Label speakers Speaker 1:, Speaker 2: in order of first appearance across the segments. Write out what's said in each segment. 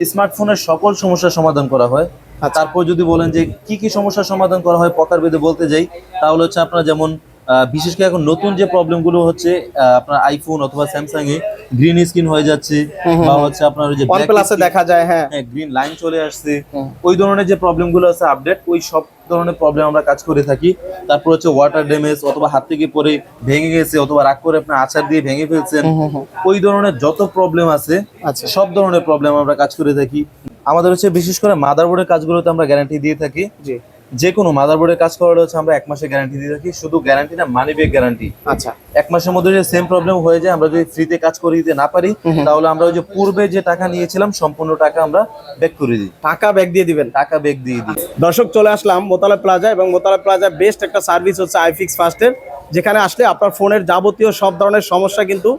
Speaker 1: স্মার্টফোনের সকল সমস্যার সমাধান করা হয়। আর তারপর যদি বলেন যে কি কি সমস্যার সমাধান করা হয় প্রকার বেঁধে বলতে যাই তাহলে হচ্ছে আপনার যেমন বিশেষ করে এখন নতুন যে প্রবলেমগুলো হচ্ছে আপনার আইফোন অথবা স্যামসাং এ গ্রিন স্ক্রিন হয়ে যাচ্ছে বা হচ্ছে আপনার ওই যে
Speaker 2: দেখা যায় হ্যাঁ।
Speaker 1: হ্যাঁ গ্রিন লাইন চলে আসছে। ওই ধরনের যে প্রবলেমগুলো আছে আপডেট ওই সব ধরনের প্রবলেম আমরা কাজ করে থাকি। তারপর হচ্ছে ওয়াটার ড্যামেজ অথবা হাত থেকে পরে ভেঙে গেছে অথবা রাগ করে আপনার আচার দিয়ে ভেঙে ফেলছেন। ওই ধরনের যত প্রবলেম আছে
Speaker 2: আচ্ছা।
Speaker 1: সব ধরনের প্রবলেম আমরা কাজ করে থাকি। আমাদের হচ্ছে বিশেষ করে মাদারবোর্ডের কাজগুলোতে আমরা গ্যারান্টি দিয়ে থাকি। যে কোনো মাদারবোর্ডের কাজ করালে হচ্ছে আমরা এক মাসের গ্যারান্টি দিয়ে থাকি। শুধু গ্যারান্টি না মানি ব্যাক গ্যারান্টি
Speaker 2: আচ্ছা।
Speaker 1: এক মাসের মধ্যে যদি সেম প্রবলেম হয়ে যায় আমরা যদি ফ্রিতে কাজ করে দিতে না পারি। তাহলে আমরা ওই যে পূর্বে যে টাকা নিয়েছিলাম সম্পূর্ণ টাকা আমরা ব্যাক করে দিই।
Speaker 2: টাকা ব্যাক দিয়ে দিবেন?
Speaker 1: টাকা ব্যাক দিয়ে দিই।
Speaker 2: দর্শক চলে আসলাম মোতালা প্লাজা এবং মোতালা প্লাজা বেস্ট একটা সার্ভিস হচ্ছে আইফিক্স ফার্স্টের যেখানে আসলে আপনার ফোনের যাবতীয় সব ধরনের সমস্যা কিন্তু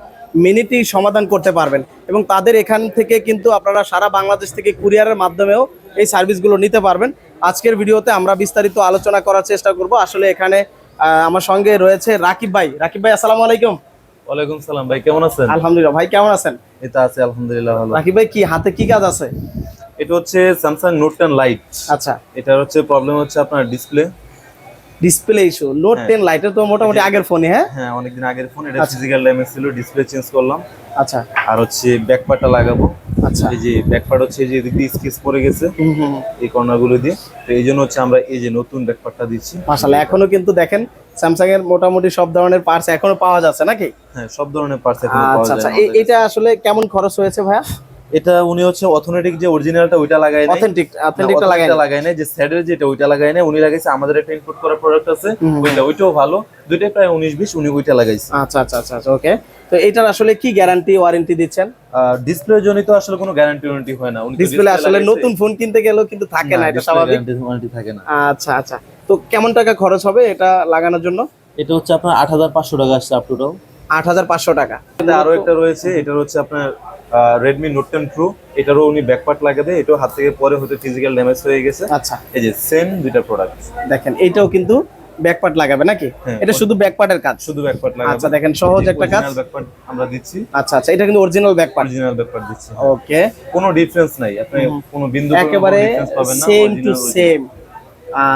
Speaker 2: মিনিটেই সমাধান করতে পারবেন। এবং তাদের এখান থেকে কিন্তু আপনারা সারা বাংলাদেশ থেকে কুরিয়ারের মাধ্যমেও এই সার্ভিসগুলো নিতে পারবেন। আজকের ভিডিওতে আমরা বিস্তারিত আলোচনা করার চেষ্টা করব। আসলে এখানে আমার সঙ্গে রয়েছে রাকিব ভাই। রাকিব ভাই আসসালামু আলাইকুম।
Speaker 1: ওয়ালাইকুম সালাম ভাই কেমন আছেন?
Speaker 2: আলহামদুলিল্লাহ ভাই কেমন আছেন?
Speaker 1: এটা আছে আলহামদুলিল্লাহ ভালো।
Speaker 2: রাকিব ভাই কি হাতে কি কাজ আছে?
Speaker 1: এটা হচ্ছে স্যামসাং নোট টেন লাইট
Speaker 2: আচ্ছা।
Speaker 1: এটার হচ্ছে প্রবলেম হচ্ছে আপনার display
Speaker 2: display issue note. Ten লাইটের তো মোটামুটি আগের ফোনই হ্যাঁ?
Speaker 1: হ্যাঁ অনেকদিন আগের ফোন এটা
Speaker 2: আচ্ছা।
Speaker 1: ফিজিক্যাল ড্যামেজ ছিল ডিসপ্লে চেঞ্জ করলাম।
Speaker 2: আচ্ছা।
Speaker 1: আর হচ্ছে ব্যাক ব্যাকপার্টটা লাগাবো।
Speaker 2: আচ্ছা।
Speaker 1: এই যে ব্যাকপার্ট হচ্ছে এই যে এদিক দিয়ে স্কেচ পড়ে গেছে। এই কর্নারগুলো দিয়ে। তো এই জন্য হচ্ছে আমরা এই যে নতুন ব্যাক ব্যাকপার্টটা দিচ্ছি।
Speaker 2: মাশাআল্লাহ এখনও কিন্তু দেখেন স্যামসাং এর মোটামুটি সব ধরনের পার্টস এখনও পাওয়া যাচ্ছে নাকি?
Speaker 1: হ্যাঁ সব ধরনের পার্টস এখন পাওয়া
Speaker 2: আচ্ছা আচ্ছা এটা আসলে কেমন খরচ হয়েছে ভাইয়া।
Speaker 1: এটা উনি হচ্ছে অথেন্টিক যে অরিজিনালটা ওইটা লাগায় নাই।
Speaker 2: অথেন্টিক অথেন্টিকটা লাগাই
Speaker 1: অথেন্টিকটা লাগায় নাই। যে স্যাডের যেটা ওইটা লাগায় নাই উনি লাগাইছে আমাদের একটা ইনপুট করা প্রোডাক্ট আছে। ওইটা ওইটাও ভালো। দুইটাই প্রায় উনিশ বিশ উনি ওইটা লাগাইছে।
Speaker 2: আচ্ছা আচ্ছা আচ্ছা আচ্ছা ওকে তো এটার আসলে কি গ্যারান্টি ওয়ারেন্টি দিচ্ছেন?
Speaker 1: ডিসপ্লে জনিত আসলে কোনো গ্যারান্টি ওয়ারেন্টি হয় না। উনি
Speaker 2: ডিসপ্লে আসলে নতুন ফোন কিনতে গেলেও কিন্তু থাকে না
Speaker 1: না,
Speaker 2: এটা স্বাভাবিক।
Speaker 1: guarantee warranty থাকে না।
Speaker 2: আচ্ছা আচ্ছা। তো কেমন টাকা খরচ হবে এটা লাগানোর জন্য?
Speaker 1: এটা হচ্ছে আপনার আট হাজার পাঁচশো টাকা আসছে আপ টু ডাউন
Speaker 2: আট হাজার পাঁচশো টাকা।
Speaker 1: আরও একটা রয়েছে এটা হচ্ছে আপনার রেডমি নোট টেন প্রো এটারও উনি ব্যাকপার্ট লাগাবে এটাও হাত থেকে পরে হয়তো ফিজিক্যাল ড্যামেজ হয়ে গেছে।
Speaker 2: আচ্ছা।
Speaker 1: এই যে সেম দুইটা প্রোডাক্ট
Speaker 2: দেখেন এটাও কিন্তু ব্যাকপার্ট লাগাবে নাকি?
Speaker 1: হ্যাঁ,
Speaker 2: এটা শুধু ব্যাকপার্টের কাজ?
Speaker 1: শুধু ব্যাকপার্ট লাগাবে।
Speaker 2: আচ্ছা দেখেন সহজ একটা কাজ।
Speaker 1: ব্যাকপার্ট আমরা দিচ্ছি।
Speaker 2: আচ্ছা আচ্ছা এটা কিন্তু অরিজিনাল ব্যাকপার্ট
Speaker 1: অরিজিনাল ব্যাকপার্ট দিচ্ছি
Speaker 2: ওকে।
Speaker 1: কোনো ডিফারেন্স নাই আপনি কোনো বিন্দু
Speaker 2: একেবারে
Speaker 1: পাবেন না
Speaker 2: সেম টু সেম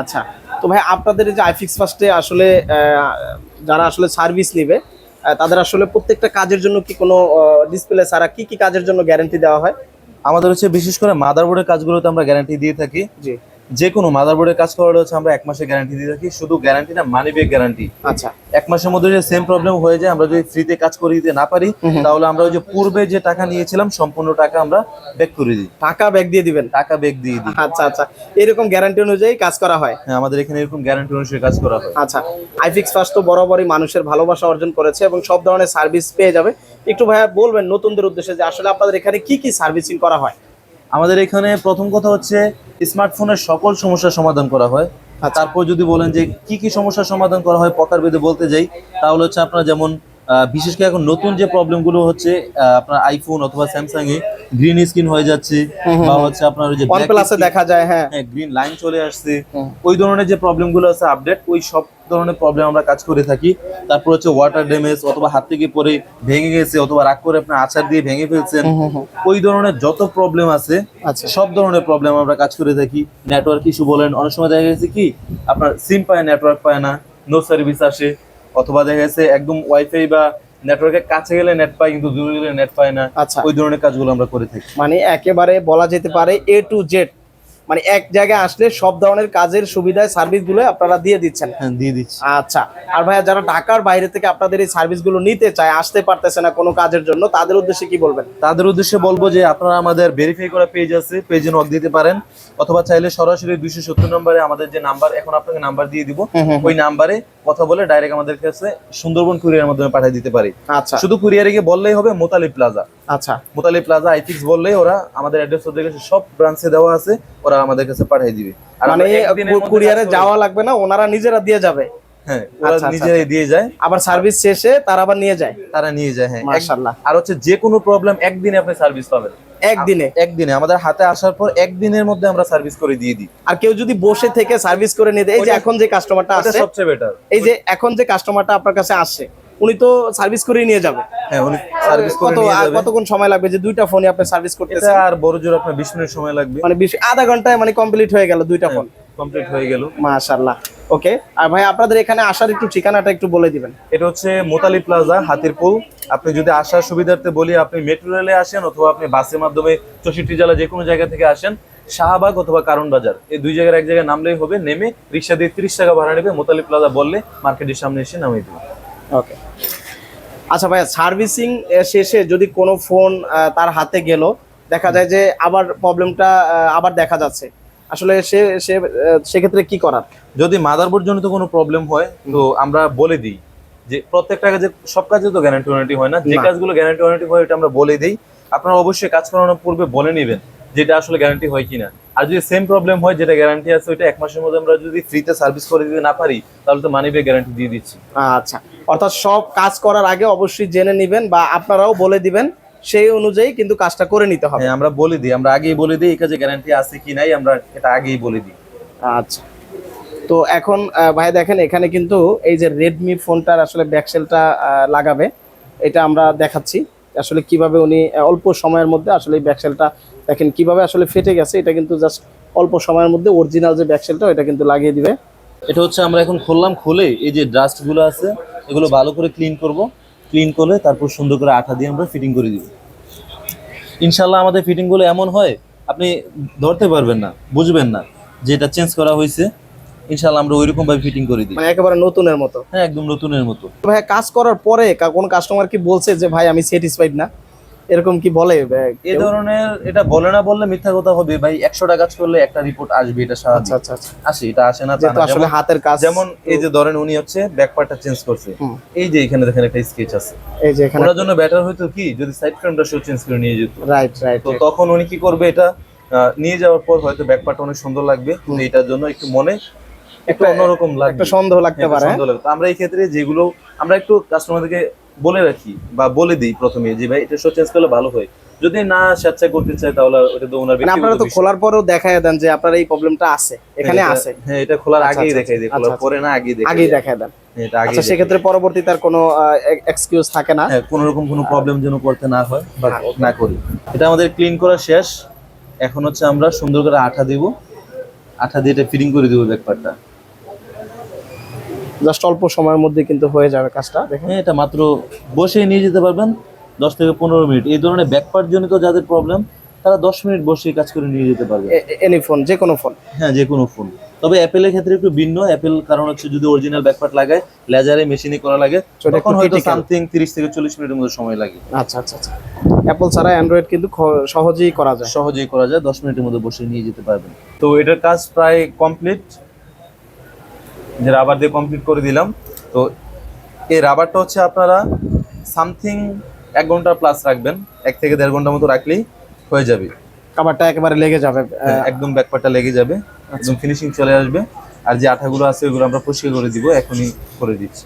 Speaker 2: আচ্ছা তো ভাই আপনাদের যে আইফিক্স ফার্স্টে আসলে যারা আসলে সার্ভিস নেবে তাদের আসলে প্রত্যেকটা কাজের জন্য কি কোনো ডিসপ্লে ছাড়া কি কি কাজের জন্য গ্যারান্টি দেওয়া হয়?
Speaker 1: আমাদের হচ্ছে বিশেষ করে মাদারবোর্ডের কাজগুলোতে আমরা গ্যারান্টি দিয়ে থাকি।
Speaker 2: জি।
Speaker 1: যে কোনো মাদারবোর্ডের কাজ করালে হচ্ছে আমরা এক মাসের গ্যারান্টি দিয়ে থাকি। শুধু গ্যারান্টি না মানি ব্যাক গ্যারান্টি
Speaker 2: আচ্ছা।
Speaker 1: এক মাসের মধ্যে যদি সেম প্রবলেম হয়ে যায় আমরা যদি ফ্রিতে কাজ করে দিতে না পারি। তাহলে আমরা ওই যে পূর্বে যে টাকা নিয়েছিলাম সম্পূর্ণ টাকা আমরা ব্যাক করে দিই।
Speaker 2: টাকা ব্যাক দিয়ে দিবেন?
Speaker 1: টাকা ব্যাক দিয়ে দিই।
Speaker 2: আচ্ছা আচ্ছা। এরকম গ্যারান্টি অনুযায়ী কাজ করা হয়?
Speaker 1: হ্যাঁ আমাদের এখানে এরকম গ্যারান্টি অনুযায়ী কাজ করা হয়।
Speaker 2: আচ্ছা। আইফিক্স ফার্স্ট তো বরাবরই মানুষের ভালোবাসা অর্জন করেছে এবং সব ধরনের সার্ভিস পেয়ে যাবে। একটু ভাইয়া বলবেন নতুনদের উদ্দেশ্যে যে আসলে আপনাদের এখানে কি কি সার্ভিসিং করা হয়?
Speaker 1: আমাদের এখানে প্রথম কথা হচ্ছে স্মার্টফোনের সকল সমস্যার সমাধান করা হয়।
Speaker 2: আচ্ছা।
Speaker 1: তারপর যদি বলেন যে কি কি সমস্যার সমাধান করা হয় প্রকার ভেদে বলতে যাই তাহলে হচ্ছে আপনার যেমন বিশেষ করে এখন নতুন যে প্রবলেমগুলো হচ্ছে আপনার আইফোন অথবা স্যামসাং এ গ্রিন স্ক্রিন হয়ে যাচ্ছে বা হচ্ছে আপনার ওই যে
Speaker 2: দেখা যায় হ্যাঁ।
Speaker 1: হ্যাঁ গ্রিন লাইন চলে আসছে। ওই ধরনের যে প্রবলেমগুলো আছে আপডেট ওই সব ধরনের প্রবলেম আমরা কাজ করে থাকি। তারপর হচ্ছে ওয়াটার ড্যামেজ অথবা হাত থেকে পরে ভেঙে গেছে অথবা রাগ করে আপনার আচার দিয়ে ভেঙে ফেলছেন। ওই ধরনের যত প্রবলেম আছে
Speaker 2: আচ্ছা।
Speaker 1: সব ধরনের প্রবলেম আমরা কাজ করে থাকি। নেটওয়ার্ক ইস্যু বলেন অনেক সময় দেখা গেছে কি আপনার সিম পায় নেটওয়ার্ক পায় না নো সার্ভিস আসে অথবা দেখা গেছে একদম ওয়াইফাই বা নেটওয়ার্কের কাছে গেলে নেট পায় কিন্তু দূরে গেলে নেট পায় না।
Speaker 2: আচ্ছা।
Speaker 1: ওই ধরনের কাজগুলো আমরা করে থাকি।
Speaker 2: মানে একেবারে বলা যেতে পারে এ টু জেড মানে এক জায়গায় আসলে সব ধরনের কাজের সুবিধায় সার্ভিসগুলো আপনারা দিয়ে দিচ্ছেন।
Speaker 1: হ্যাঁ দিয়ে দিচ্ছি।
Speaker 2: আচ্ছা আর ভাইয়া যারা ঢাকার বাইরে থেকে আপনাদের এই সার্ভিসগুলো নিতে চায় আসতে পারতেছে না কোনো কাজের জন্য তাদের উদ্দেশ্যে কি বলবেন?
Speaker 1: তাদের উদ্দেশ্যে বলব যে আপনারা আমাদের ভেরিফাই করা পেজ আছে পেজে নক দিতে পারেন অথবা চাইলে সরাসরি দুইশো সত্তর নম্বরে আমাদের যে নাম্বার এখন আপনাকে নাম্বার দিয়ে দিব ওই নাম্বারে কথা বলে ডাইরেক্ট আমাদের কাছে সুন্দরবন কুরিয়ারের মাধ্যমে পাঠিয়ে দিতে পারি।
Speaker 2: আচ্ছা।
Speaker 1: শুধু কুরিয়ারে গিয়ে বললেই হবে মোতালি প্লাজা
Speaker 2: আচ্ছা।
Speaker 1: মোতালি প্লাজা আইফিক্স ওরা আমাদের অ্যাড্রেস ওদের কাছে সব ব্রাঞ্চে দেওয়া আছে ওরা আমাদের কাছে পাঠিয়ে দিবে। আর
Speaker 2: মানে কুরিয়ারে যাওয়া লাগবে না ওনারা নিজেরা দিয়ে যাবে।
Speaker 1: হ্যাঁ ওরা
Speaker 2: আচ্ছা, আচ্ছা,
Speaker 1: নিজেরাই দিয়ে যায়।
Speaker 2: আবার সার্ভিস শেষে তারা আবার নিয়ে যায়।
Speaker 1: তারা নিয়ে যায় হ্যাঁ।
Speaker 2: মাশাআল্লাহ।
Speaker 1: আর হচ্ছে যে কোনো প্রবলেম একদিনে আপনি সার্ভিস পাবেন।
Speaker 2: একদিনে?
Speaker 1: একদিনে। আমাদের হাতে আসার পর একদিনের মধ্যে আমরা সার্ভিস করে দিয়ে দিই।
Speaker 2: আর কেউ যদি বসে থেকে সার্ভিস করে নিতে এই যে এখন যে কাস্টমারটা
Speaker 1: সবচেয়ে বেটার
Speaker 2: এই যে এখন যে কাস্টমারটা আপনার কাছে আসছে উনি তো সার্ভিস করেই নিয়ে যাবে।
Speaker 1: হ্যাঁ উনি সার্ভিস করে নিয়ে যাবে।
Speaker 2: কতক্ষণ সময় লাগবে যে দুইটা ফোনই আপনি সার্ভিস
Speaker 1: এটা আর বড় জোর আপনার বিশ মিনিট সময় লাগবে।
Speaker 2: মানে আধা ঘন্টায় মানে কমপ্লিট হয়ে গেল দুইটা ফোন
Speaker 1: কমপ্লিট হয়ে গেল।
Speaker 2: মাশাআল্লাহ। ওকে আর ভাই আপনাদের এখানে আসার একটু ঠিকানাটা একটু বলে দিবেন।
Speaker 1: এটা হচ্ছে মোতালি প্লাজা হাতিরপুল। আপনি যদি আসার সুবিধার্থে বলি আপনি মেট্রো রেলে আসেন অথবা আপনি বাসের মাধ্যমে চৌষট্টি জেলা যে কোনো জায়গা থেকে আসেন শাহবাগ অথবা কারণ বাজার। এই দুই জায়গার এক জায়গায় নামলেই হবে নেমে রিক্সা দিয়ে তিরিশ টাকা ভাড়া নেবে মোতালি প্লাজা বললে মার্কেটের সামনে এসে নামিয়ে দেবে।
Speaker 2: ওকে আচ্ছা ভাইয়া সার্ভিসিং শেষে যদি কোনো ফোন তার হাতে গেল দেখা যায় যে আবার প্রবলেমটা আবার দেখা যাচ্ছে। আসলে সে সে সেক্ষেত্রে কি করার?
Speaker 1: যদি মাদারবোর্ড জনিত কোনো প্রবলেম হয় তো আমরা বলে দিই যে প্রত্যেকটা কাজে সব কাজে তো গ্যারান্টি ওয়ারেন্টি হয় না। যে কাজগুলো গ্যারান্টি ওয়ারেন্টি হয় এটা আমরা বলে দিই। আপনারা অবশ্যই কাজ করানোর পূর্বে বলে নেবেন। যেটা আসলে গ্যারান্টি হয় কিনা। আর যদি সেম প্রবলেম হয় যেটা গ্যারান্টি আছে ওইটা এক মাসের মধ্যে আমরা যদি ফ্রিতে সার্ভিস করে দিতে না পারি তাহলে তো মানি ব্যাক গ্যারান্টি দিয়ে দিচ্ছি।
Speaker 2: আচ্ছা। অর্থাৎ সব কাজ করার আগে অবশ্যই জেনে নেবেন বা আপনারাও বলে দিবেন সেই অনুযায়ী কিন্তু কাজটা করে নিতে হবে।
Speaker 1: হ্যাঁ আমরা বলে দিই আমরা আগেই বলে দিই এই কাজে গ্যারান্টি আছে কি নাই আমরা এটা আগেই বলে দিই।
Speaker 2: আচ্ছা। তো এখন ভাই দেখেন এখানে কিন্তু এই যে রেডমি ফোনটার আসলে ব্যাকসেলটা লাগাবে এটা আমরা দেখাচ্ছি আসলে কীভাবে উনি অল্প সময়ের মধ্যে আসলে এই ব্যাকসেলটা দেখেন কীভাবে আসলে ফেটে গেছে এটা কিন্তু জাস্ট অল্প সময়ের মধ্যে অরিজিনাল যে ব্যাকসেলটা এটা কিন্তু লাগিয়ে দিবে।
Speaker 1: এটা হচ্ছে আমরা এখন খুললাম খুলে এই যে ডাস্টগুলো আছে এগুলো ভালো করে ক্লিন করব। ক্লিন করে তারপর সুন্দর করে আঠা দিয়ে আমরা ফিটিং করে দিব। ইনশাল্লাহ আমাদের ফিটিংগুলো এমন হয় আপনি ধরতে পারবেন না বুঝবেন না যে এটা চেঞ্জ করা হয়েছে। ইনশাল্লাহ আমরা ওইরকম ভাবে ফিটিং করে দিই।
Speaker 2: মানে একেবারে নতুনের মতো।
Speaker 1: হ্যাঁ একদম নতুনের মতো।
Speaker 2: ভাই কাজ করার পরে কোন কাস্টমার কি বলছে যে ভাই আমি স্যাটিসফাইড না এরকম কি বলে? এ
Speaker 1: ধরনের এটা বলে না বললে মিথ্যা কথা হবে। ভাই একশোটা কাজ করলে একটা রিপোর্ট আসবে এটা স্বাভাবিক
Speaker 2: আচ্ছা আচ্ছা আচ্ছা।
Speaker 1: আসে এটা আসে না
Speaker 2: আসলে হাতের কাজ
Speaker 1: যেমন এই যে ধরেন উনি হচ্ছে ব্যাক পার্টটা চেঞ্জ করছে এই যে এখানে দেখেন একটা স্কেচ আছে।
Speaker 2: এই যে এখানে
Speaker 1: ওনার জন্য বেটার হতো কি? যদি সাইড ফ্রেমটা সে চেঞ্জ করে নিয়ে যেত।
Speaker 2: রাইট রাইট
Speaker 1: তো তখন উনি কি করবে এটা? নিয়ে যাওয়ার পর হয়তো ব্যাক পার্টটা অনেক সুন্দর লাগবে। কিন্তু এটার জন্য একটু মনে একটু অন্যরকম লাগবে।
Speaker 2: একটা সন্দেহ লাগতে পারে?
Speaker 1: সন্দেহ লাগবে। তো আমরা এই ক্ষেত্রে যেগুলো আমরা একটু কাস্টমারদেরকে বলে রাখি বা বলে দিই প্রথমে যে ভাই এটা চেঞ্জ করলে ভালো হয়। যদি না স্বেচ্ছায় করতে চায় তাহলে ওটা তো ওনার
Speaker 2: মানে আপনারা তো খোলার পরেও দেখায় দেন যে আপনার এই প্রবলেমটা আছে এখানে আছে।
Speaker 1: হ্যাঁ এটা খোলার
Speaker 2: আচ্ছা,
Speaker 1: আগেই
Speaker 2: আচ্ছা,
Speaker 1: দেখাই দিই
Speaker 2: আচ্ছা,
Speaker 1: খোলার। পরে না আগেই দেখাই
Speaker 2: আগেই। দেখায় দেন।
Speaker 1: হ্যাঁ,
Speaker 2: আচ্ছা সেক্ষেত্রে পরবর্তী তার কোনো এক্সকিউজ থাকে না?
Speaker 1: হ্যাঁ কোনো রকম কোনো প্রবলেম যেন করতে না হয় বা
Speaker 2: হ্যাঁ,
Speaker 1: না করি। এটা আমাদের ক্লিন করা শেষ। এখন হচ্ছে আমরা সুন্দর করে আঠা দিব। আঠা দিয়ে এটা ফিটিং করে দিব ব্যাকপারটা
Speaker 2: জাস্ট অল্প সময়ের মধ্যে কিন্তু হয়ে যাবে কাজটা দেখেন।
Speaker 1: হ্যাঁ এটা মাত্র বসে নিয়ে যেতে পারবেন দশ থেকে পনেরো মিনিট। এই ধরনের ব্যাকপার্ট জনিত যাদের প্রবলেম তারা দশ মিনিট বসে কাজ করে নিয়ে যেতে পারবে।
Speaker 2: এনি ফোন যে কোনো ফোন
Speaker 1: হ্যাঁ যে কোনো ফোন তবে অ্যাপেলের ক্ষেত্রে একটু ভিন্ন। অ্যাপেল কারণ হচ্ছে যদি অরিজিনাল ব্যাকপার্ট লাগায় লেজারে মেশিনে করা লাগে তখন হয়তো সামথিং তিরিশ থেকে চল্লিশ মিনিটের মধ্যে সময় লাগে।
Speaker 2: আচ্ছা আচ্ছা আচ্ছা। অ্যাপল ছাড়া অ্যান্ড্রয়েড কিন্তু সহজেই করা যায়।
Speaker 1: সহজেই করা যায় দশ মিনিটের মধ্যে বসে নিয়ে যেতে পারবেন। তো এটার কাজ প্রায় কমপ্লিট যে রাবার দিয়ে কমপ্লিট করে দিলাম। তো এই রাবারটা হচ্ছে আপনারা সামথিং এক ঘণ্টা প্লাস রাখবেন। এক থেকে দেড় ঘণ্টা মতো রাখলেই হয়ে যাবে।
Speaker 2: কাবারটা একেবারে লেগে যাবে
Speaker 1: হ্যাঁ, একদম ব্যাকপারটা লেগে যাবে। একদম ফিনিশিং চলে আসবে। আর যে আঠাগুলো আছে ওইগুলো আমরা পরিষ্কার করে দিব এখনই করে দিচ্ছি।